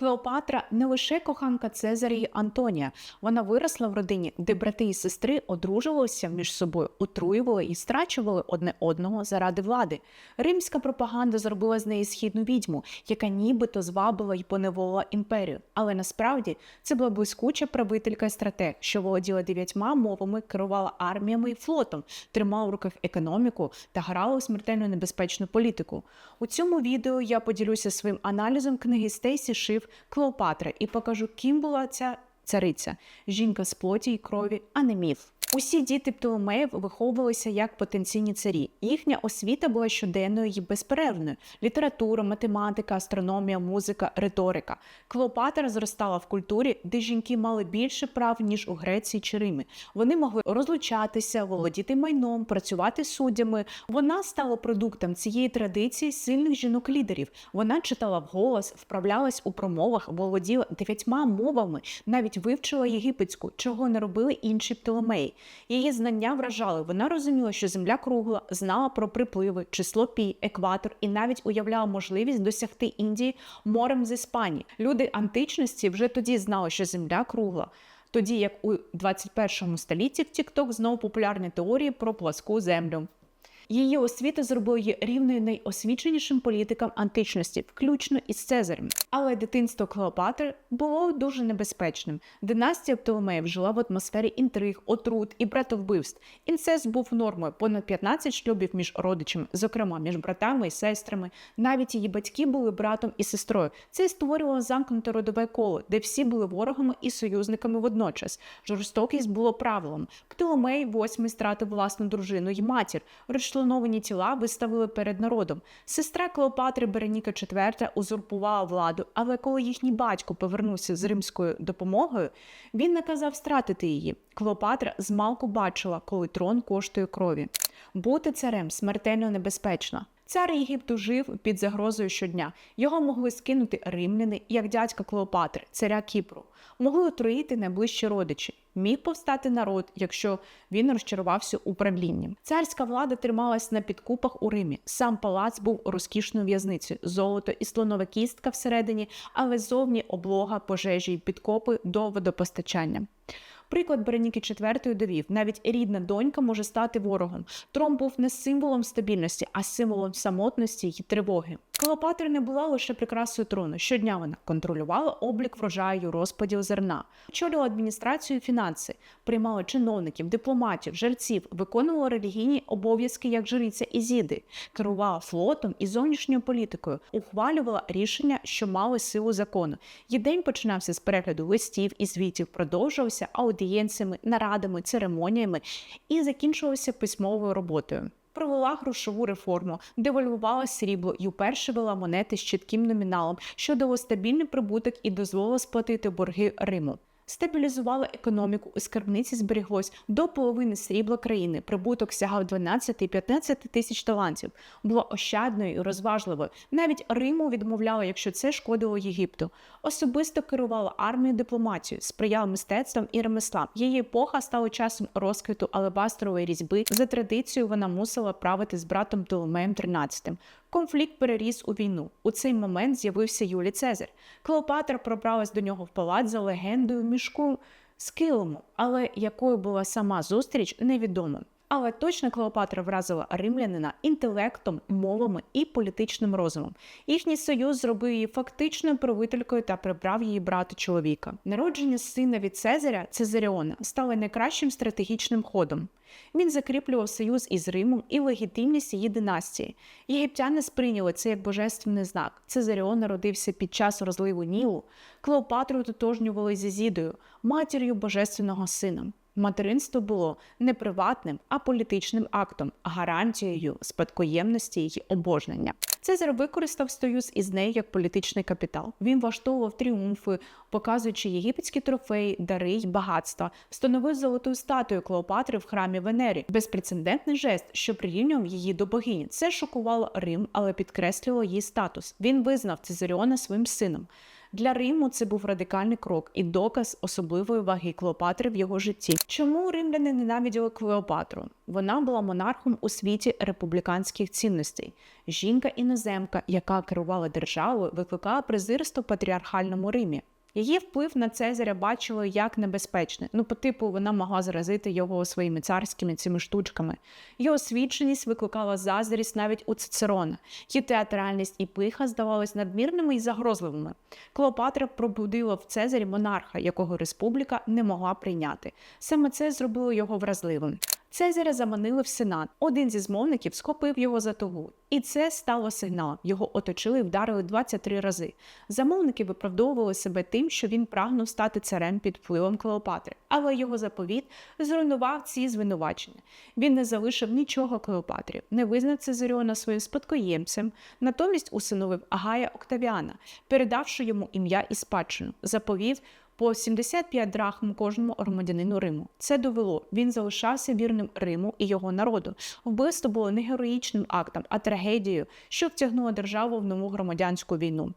Клеопатра не лише коханка Цезаря і Антонія. Вона виросла в родині, де брати і сестри одружувалися між собою, отруювали і страчували одне одного заради влади. Римська пропаганда зробила з неї східну відьму, яка нібито звабила й поневолила імперію. Але насправді це була блискуча правителька і стратег, що володіла дев'ятьма мовами, керувала арміями і флотом, тримала в руках економіку та грала у смертельно небезпечну політику. У цьому відео я поділюся своїм аналізом книги Стейсі Шиф Клеопатра і покажу, ким була ця цариця жінка з плоті й крові, а не міф. Усі діти Птоломеїв виховувалися як потенційні царі. Їхня освіта була щоденною і безперервною: література, математика, астрономія, музика, риторика. Клеопатра зростала в культурі, де жінки мали більше прав ніж у Греції чи Римі. Вони могли розлучатися, володіти майном, працювати суддями. Вона стала продуктом цієї традиції сильних жінок-лідерів. Вона читала вголос, вправлялась у промовах, володіла дев'ятьма мовами, навіть вивчила єгипетську, чого не робили інші Птоломеї. Її знання вражали. Вона розуміла, що земля кругла, знала про припливи, число пі, екватор і навіть уявляла можливість досягти Індії морем з Іспанії. Люди античності вже тоді знали, що земля кругла. Тоді як у 21 столітті в TikTok знову популярні теорії про пласку землю. Її освіта зробила її рівною найосвіченішим політикам античності, включно із Цезарем. Але дитинство Клеопатри було дуже небезпечним. Династія Птоломеїв жила в атмосфері інтриг, отрут і братовбивств. Інцест був нормою, понад 15 шлюбів між родичами, зокрема між братами і сестрами. Навіть її батьки були братом і сестрою. Це створювало замкнуте родове коло, де всі були ворогами і союзниками водночас. Жорстокість було правилом. Птоломей восьмий стратив власну дружину й матір. Розчленовані тіла виставили перед народом. Сестра Клеопатри Береніка IV узурпувала владу, але коли їхній батько повернувся з римською допомогою, він наказав стратити її. Клеопатра змалку бачила, коли трон коштує крові. Бути царем смертельно небезпечно. Цар Єгипту жив під загрозою щодня. Його могли скинути римляни, як дядька Клеопатри, царя Кіпру. Могли отруїти найближчі родичі. Міг повстати народ, якщо він розчарувався управлінням. Царська влада трималась на підкупах у Римі. Сам палац був розкішною в'язницею, золото і слонова кістка всередині, але зовні облога, пожежі й підкопи до водопостачання. Приклад Береніки IV довів, навіть рідна донька може стати ворогом. Тром був не символом стабільності, а символом самотності й тривоги. Клеопатра не була лише прикрасою трону. Щодня вона контролювала облік врожаю, розподіл зерна, очолювала адміністрацію і фінанси, приймала чиновників, дипломатів, жерців, виконувала релігійні обов'язки як жриця Ізіди, керувала флотом і зовнішньою політикою, ухвалювала рішення, що мали силу закону. Її день починався з перегляду листів і звітів, продовжувався аудієнціями, нарадами, церемоніями і закінчувався письмовою роботою. Провела грошову реформу, девальвувала срібло і вперше вела монети з чітким номіналом, що дало стабільний прибуток і дозволило сплатити борги Риму. Стабілізувала економіку, у скарбниці зберіглось до половини срібла країни. Прибуток сягав 12-15 тисяч талантів. Була ощадною і розважливою. Навіть Риму відмовляла, якщо це шкодило Єгипту. Особисто керувала армією дипломатією, сприяла мистецтвам і ремеслам. Її епоха стала часом розквіту алебастрової різьби. За традицією вона мусила правити з братом Птоломеєм XIII. Конфлікт переріс у війну. У цей момент з'явився Юлій Цезар. Клеопатра пробралась до нього в палац за легендою мішку з килимом, але якою була сама зустріч, невідомо. Але точно Клеопатра вразила римлянина інтелектом, мовами і політичним розумом. Їхній союз зробив її фактичною правителькою та прибрав її брата чоловіка. Народження сина від Цезаря Цезаріона стало найкращим стратегічним ходом. Він закріплював союз із Римом і легітимність її династії. Єгиптяни сприйняли це як божественний знак. Цезаріон народився під час розливу Нілу. Клеопатру тотожнювали з Зідою, матір'ю божественного сина. Материнство було не приватним, а політичним актом, гарантією спадкоємності й обожнення. Цезар використав союз із нею як політичний капітал. Він влаштовував тріумфи, показуючи єгипетські трофеї, дари й багатства, встановив золоту статую Клеопатри в храмі Венері. Безпрецедентний жест, що прирівнював її до богині. Це шокувало Рим, але підкреслювало її статус. Він визнав Цезаріона своїм сином. Для Риму це був радикальний крок і доказ особливої ваги Клеопатри в його житті. Чому римляни ненавиділи Клеопатру? Вона була монархом у світі республіканських цінностей. Жінка іноземка, яка керувала державою, викликала презирство в патріархальному Римі. Її вплив на Цезаря бачили як небезпечне. Ну, по типу, вона могла заразити його своїми царськими цими штучками. Його освіченість викликала заздрість навіть у Цицерона. Її театральність і пиха здавались надмірними і загрозливими. Клеопатра пробудила в Цезарі монарха, якого республіка не могла прийняти. Саме це зробило його вразливим. Цезаря заманили в сенат. Один зі змовників схопив його за тогу, і це стало сигналом. Його оточили і вдарили 23 рази. Замовники виправдовували себе тим, що він прагнув стати царем під впливом Клеопатри, але його заповіт зруйнував ці звинувачення. Він не залишив нічого Клеопатрі, не визнав Цезаріона своїм спадкоємцем, натомість усиновив Агая Октавіана, передавши йому ім'я і спадщину, заповів по 75 драхм кожному громадянину Риму. Це довело. Він залишався вірним Риму і його народу. Вбивство було не героїчним актом, а трагедією, що втягнула державу в нову громадянську війну.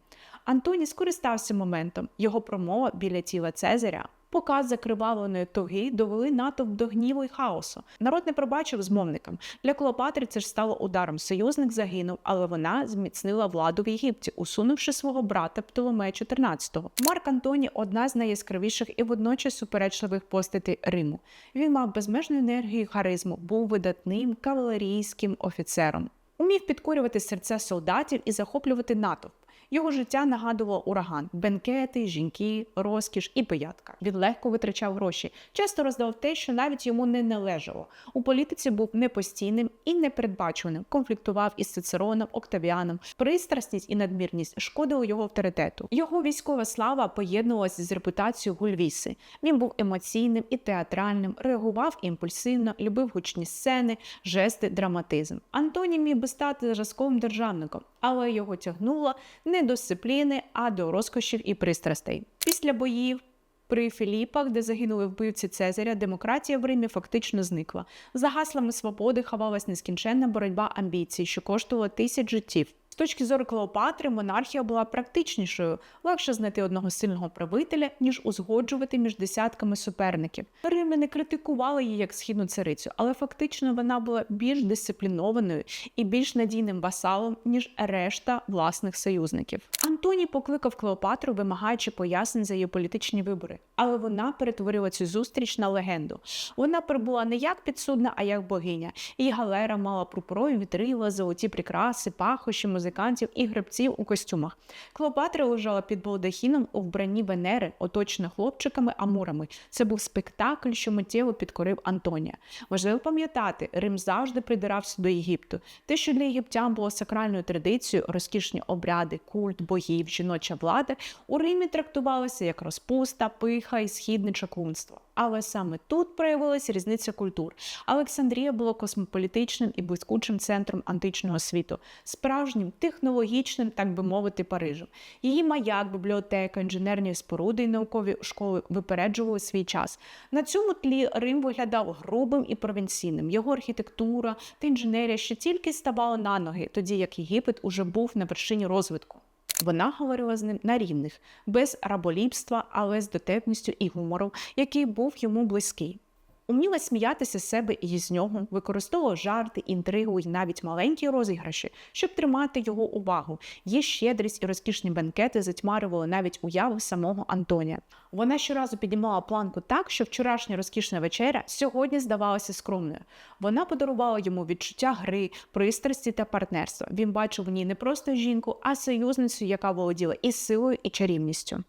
Антоній скористався моментом. Його промова біля тіла Цезаря. Показ закривавленої тоги довели натовп до гніву й хаосу. Народ не пробачив змовникам. Для Клеопатри це ж стало ударом. Союзник загинув, але вона зміцнила владу в Єгипті, усунувши свого брата Птоломея XIV. Марк Антоні одна з найяскравіших і водночас суперечливих постатей Риму. Він мав безмежну енергію і харизму, був видатним кавалерійським офіцером. Умів підкорювати серця солдатів і захоплювати натовп. Його життя нагадувало ураган: бенкети, жінки, розкіш і пиятка. Він легко витрачав гроші, часто роздавав те, що навіть йому не належало. У політиці був непостійним і непередбачуваним, конфліктував із Цицероном, Октавіаном. Пристрасність і надмірність шкодили його авторитету. Його військова слава поєднувалася з репутацією Гульвіси. Він був емоційним і театральним, реагував імпульсивно, любив гучні сцени, жести, драматизм. Антоній міг би стати зразковим державником, але його тягнуло не до дисципліни, а до розкошів і пристрастей. Після боїв. При Філіпах, де загинули вбивці Цезаря, демократія в Римі фактично зникла. За гаслами свободи ховалась нескінченна боротьба амбіцій, що коштувала тисяч життів. З точки зору Клеопатри, монархія була практичнішою, легше знайти одного сильного правителя, ніж узгоджувати між десятками суперників. Римляни критикували її як східну царицю, але фактично вона була більш дисциплінованою і більш надійним васалом, ніж решта власних союзників. Антоній покликав Клеопатру, вимагаючи пояснень за її політичні вибори, але вона перетворила цю зустріч на легенду. Вона прибула не як підсудна, а як богиня. Її галера мала пурпурові вітрила, золоті прикраси, пахощі, музикантів і гребців у костюмах. Клеопатра лежала під балдахіном у вбранні Венери, оточена хлопчиками-амурами. Це був спектакль, що миттєво підкорив Антонія. Важливо пам'ятати, Рим завжди придирався до Єгипту. Те, що для єгиптян було сакральною традицією, розкішні обряди, культ, богів, жіноча влада, у Римі трактувалося як розпуста, пиха і східне чаклунство. Але саме тут проявилася різниця культур. Олександрія було космополітичним і блискучим центром античного світу, справжнім технологічним, так би мовити, Парижем. Її маяк, бібліотека, інженерні споруди і наукові школи випереджували свій час. На цьому тлі Рим виглядав грубим і провінційним. Його архітектура та інженерія ще тільки ставали на ноги, тоді як Єгипет уже був на вершині розвитку. Вона говорила з ним на рівних, без раболіпства, але з дотепністю і гумором, який був йому близький. Уміла сміятися з себе і з нього, використовувала жарти, інтригу і навіть маленькі розіграші, щоб тримати його увагу. Її щедрість і розкішні бенкети затьмарювали навіть уяву самого Антонія. Вона щоразу піднімала планку так, що вчорашня розкішна вечеря сьогодні здавалася скромною. Вона подарувала йому відчуття гри, пристрасті та партнерства. Він бачив в ній не просто жінку, а союзницю, яка володіла і силою, і чарівністю.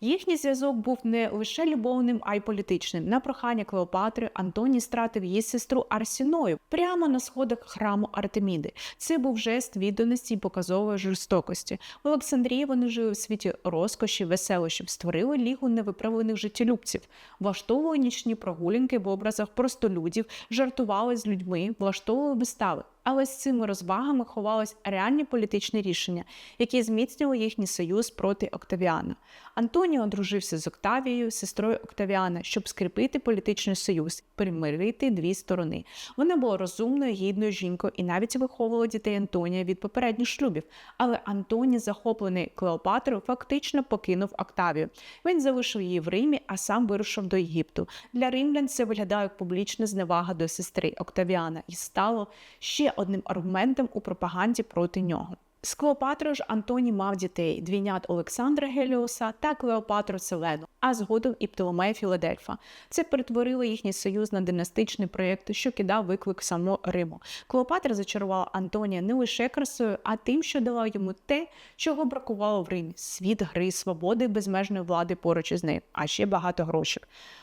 Їхній зв'язок був не лише любовним, а й політичним. На прохання Клеопатри Антоній стратив її сестру Арсіною прямо на сходах храму Артеміди. Це був жест відданості й показової жорстокості. В Олександрії вони жили в світі розкоші, веселощів, створили лігу невиправлених життєлюбців, влаштовували нічні прогулянки в образах простолюдів, жартували з людьми, влаштовували вистави. Але з цими розвагами ховалось реальні політичні рішення, які зміцнювали їхній союз проти Октавіана. Антоніо одружився з Октавією, сестрою Октавіана, щоб скріпити політичний союз, примирити дві сторони. Вона була розумною, гідною жінкою і навіть виховувала дітей Антонія від попередніх шлюбів. Але Антоній, захоплений Клеопатрою, фактично покинув Октавію. Він залишив її в Римі, а сам вирушив до Єгипту. Для римлян це виглядає як публічна зневага до сестри Октавіана і стало ще одним аргументом у пропаганді проти нього. З Клеопатрою ж Антоній мав дітей двійнят Олександра Геліоса та Клеопатру Селену, а згодом і Птоломея Філадельфа. Це перетворило їхній союз на династичний проєкт, що кидав виклик само Риму. Клеопатра зачарувала Антонія не лише красою, а тим, що дала йому те, чого бракувало в Римі: світ гри, свободи, безмежної влади поруч із нею, а ще багато грошей.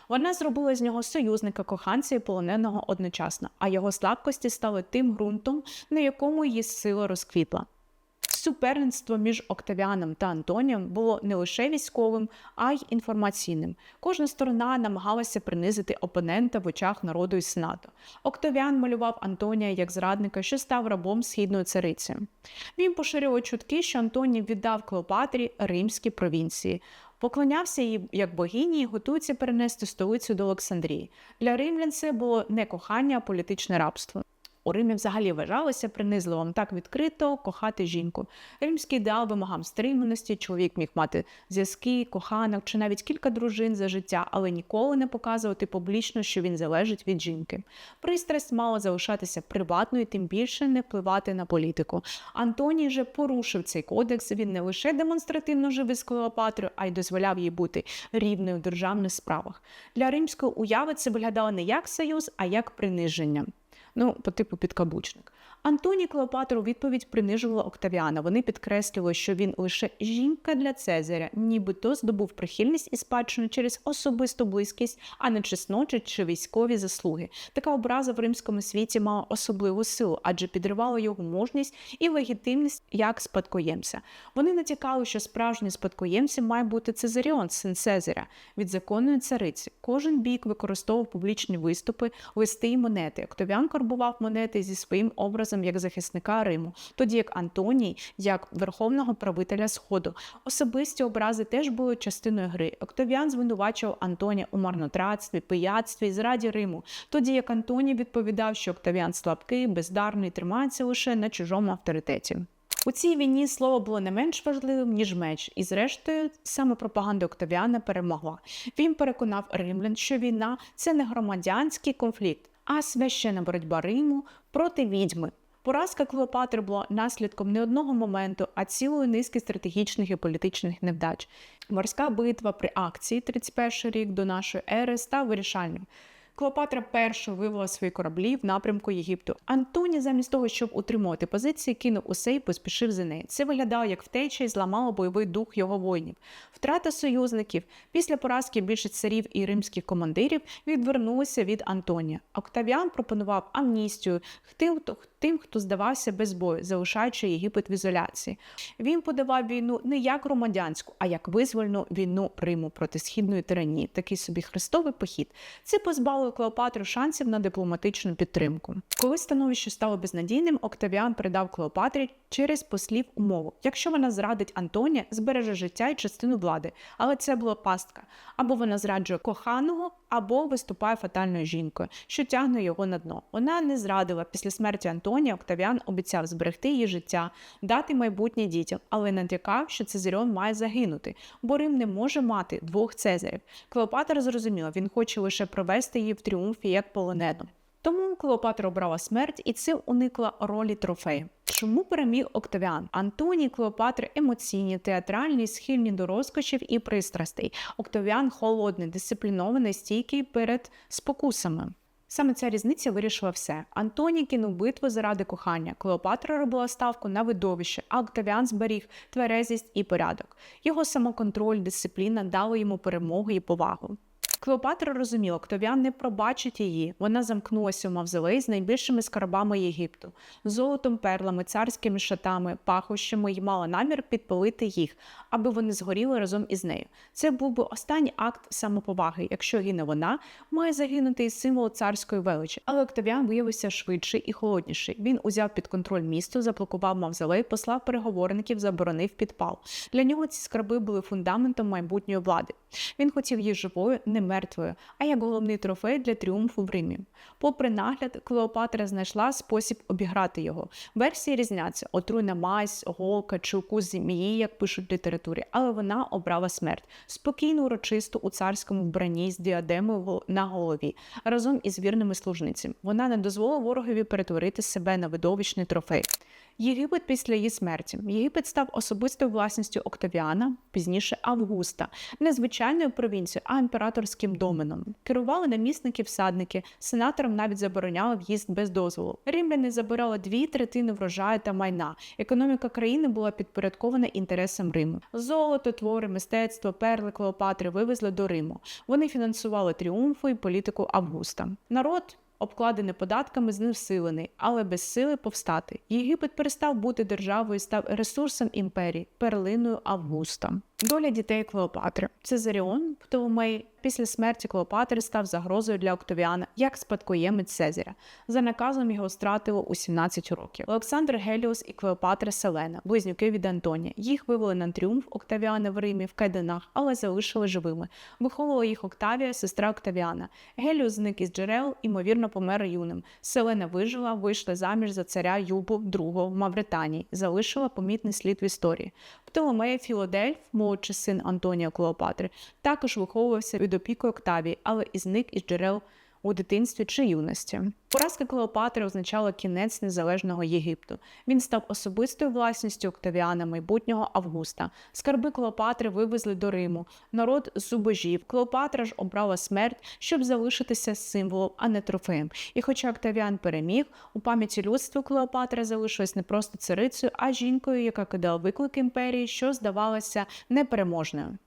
Вона зробила з нього союзника, коханця і полоненого одночасно, а його слабкості стали тим ґрунтом, на якому її сила розквітла. Суперництво між Октавіаном та Антонієм було не лише військовим, а й інформаційним. Кожна сторона намагалася принизити опонента в очах народу і сенату. Октавіан малював Антонія як зрадника, що став рабом східної цариці. Він поширював чутки, що Антоній віддав Клеопатрі римські провінції. Поклонявся їй як богині і готується перенести столицю до Олександрії. Для римлян це було не кохання, а політичне рабство. У Римі взагалі вважалося принизливим так відкрито кохати жінку. Римський ідеал вимагав стриманості, чоловік міг мати зв'язки, коханок чи навіть кілька дружин за життя, але ніколи не показувати публічно, що він залежить від жінки. Пристрасть мала залишатися приватною, тим більше не впливати на політику. Антоній же порушив цей кодекс. Він не лише демонстративно жив із Клеопатрою, а й дозволяв їй бути рівною в державних справах. Для римської уяви це виглядало не як союз, а як приниження ну, по типу підкаблучник. Антоній Клеопатр у відповідь принижувала Октавіана. Вони підкреслювали, що він лише жінка для Цезаря, нібито здобув прихильність і спадщину через особисту близькість, а не чесночі чи військові заслуги. Така образа в римському світі мала особливу силу, адже підривала його мужність і легітимність як спадкоємця. Вони натякали, що справжні спадкоємці має бути Цезаріон, син Цезаря, від законної цариці. Кожен бік використовував публічні виступи, листи і монети. Октавіан карбував монети зі своїм образом як захисника Риму, тоді як Антоній, як верховного правителя Сходу. Особисті образи теж були частиною гри. Октавіан звинувачував Антонія у марнотратстві, пияцтві і зраді Риму, тоді як Антоній відповідав, що Октавіан слабкий, бездарний, тримається лише на чужому авторитеті. У цій війні слово було не менш важливим, ніж меч, і зрештою саме пропаганда Октавіана перемогла. Він переконав римлян, що війна це не громадянський конфлікт, а священна боротьба Риму проти відьми. Поразка Клеопатри була наслідком не одного моменту, а цілої низки стратегічних і політичних невдач. Морська битва при акції 31 рік до нашої ери став вирішальним. Клеопатра першою вивела свої кораблі в напрямку Єгипту. Антоні, замість того, щоб утримувати позиції, кинув усе і поспішив за неї. Це виглядало як втеча і зламало бойовий дух його воїнів. Втрата союзників після поразки більшість царів і римських командирів відвернулися від Антонія. Октавіан пропонував амністію тим, хто здавався без бою, залишаючи Єгипет в ізоляції. Він подавав війну не як громадянську, а як визвольну війну Риму проти східної тиранії, такий собі хрестовий похід. Це позбавило Клеопатру шансів на дипломатичну підтримку. Коли становище стало безнадійним, Октавіан передав Клеопатрі через послів умову. Якщо вона зрадить Антонія, збереже життя і частину влади, але це була пастка. Або вона зраджує коханого, або виступає фатальною жінкою, що тягне його на дно. Вона не зрадила після смерті Антонія. Октавіан обіцяв зберегти її життя, дати майбутнє дітям, але натякав, що Цезаріон має загинути, бо Рим не може мати двох Цезарів. Клеопатра зрозуміла, він хоче лише провести її в тріумфі як полонену. Тому Клеопатра обрала смерть і цим уникла ролі трофею. Чому переміг Октавіан? Антоній Клеопатри емоційні, театральні, схильні до розкошів і пристрастей. Октавіан холодний, дисциплінований, стійкий перед спокусами. Саме ця різниця вирішила все. Антоній кинув битву заради кохання. Клеопатра робила ставку на видовище, а Октавіан зберіг тверезість і порядок. Його самоконтроль, дисципліна дали йому перемогу і повагу. Клеопатра розуміла, Октавіан не пробачить її. Вона замкнулася у мавзолей з найбільшими скарбами Єгипту, золотом, перлами, царськими шатами, пахощами і мала намір підпалити їх, аби вони згоріли разом із нею. Це був би останній акт самоповаги. Якщо гине вона, має загинути і символ царської величі. Але Октавіан виявився швидший і холодніший. Він узяв під контроль місто, заблокував мавзолей, послав переговорників, заборонив підпал. Для нього ці скарби були фундаментом майбутньої влади. Він хотів її живою, не мертвою, а як головний трофей для тріумфу в Римі. Попри нагляд, Клеопатра знайшла спосіб обіграти його. Версії різняться: отруйна мазь, голка чи укус змії, як пишуть в літературі, але вона обрала смерть спокійно, урочисто у царському вбранні з діадемою на голові, разом із вірними служницями. Вона не дозволила ворогові перетворити себе на видовищний трофей. Єгипет після її смерті. Єгипет став особистою власністю Октавіана, пізніше Августа, не звичайною провінцією, а імператорським доменом. Керували намісники, всадники, сенаторам навіть забороняли в'їзд без дозволу. Римляни забирали дві третини врожаю та майна. Економіка країни була підпорядкована інтересам Риму. Золото, твори, мистецтво, перли Клеопатри вивезли до Риму. Вони фінансували тріумфи і політику Августа. Народ обкладений податками, знесилений, але без сили повстати. Єгипет перестав бути державою, став ресурсом імперії, перлиною Августа. Доля дітей Клеопатри. Цезаріон Птоломей після смерті Клеопатри став загрозою для Октавіана як спадкоємець Цезаря. За наказом його стратило у 17 років. Олександр Геліус і Клеопатра Селена, близнюки від Антонія. Їх вивели на тріумф Октавіана в Римі в кайданах, але залишили живими. Виховувала їх Октавія, сестра Октавіана. Геліус зник із джерел, ймовірно, помер юним. Селена вижила, вийшла заміж за царя Юбу II в Мавританії, залишила помітний слід в історії. Птоломей Філодельф, молодший син Антонія Клеопатри, також виховувався під опіки Октавії, але і зник із джерел у дитинстві чи юності. Поразка Клеопатри означала кінець незалежного Єгипту. Він став особистою власністю Октавіана майбутнього Августа. Скарби Клеопатри вивезли до Риму. Народ зубожів. Клеопатра ж обрала смерть, щоб залишитися символом, а не трофеєм. І хоча Октавіан переміг, у пам'яті людства Клеопатра залишилась не просто царицею, а жінкою, яка кидала виклик імперії, що здавалася непереможною.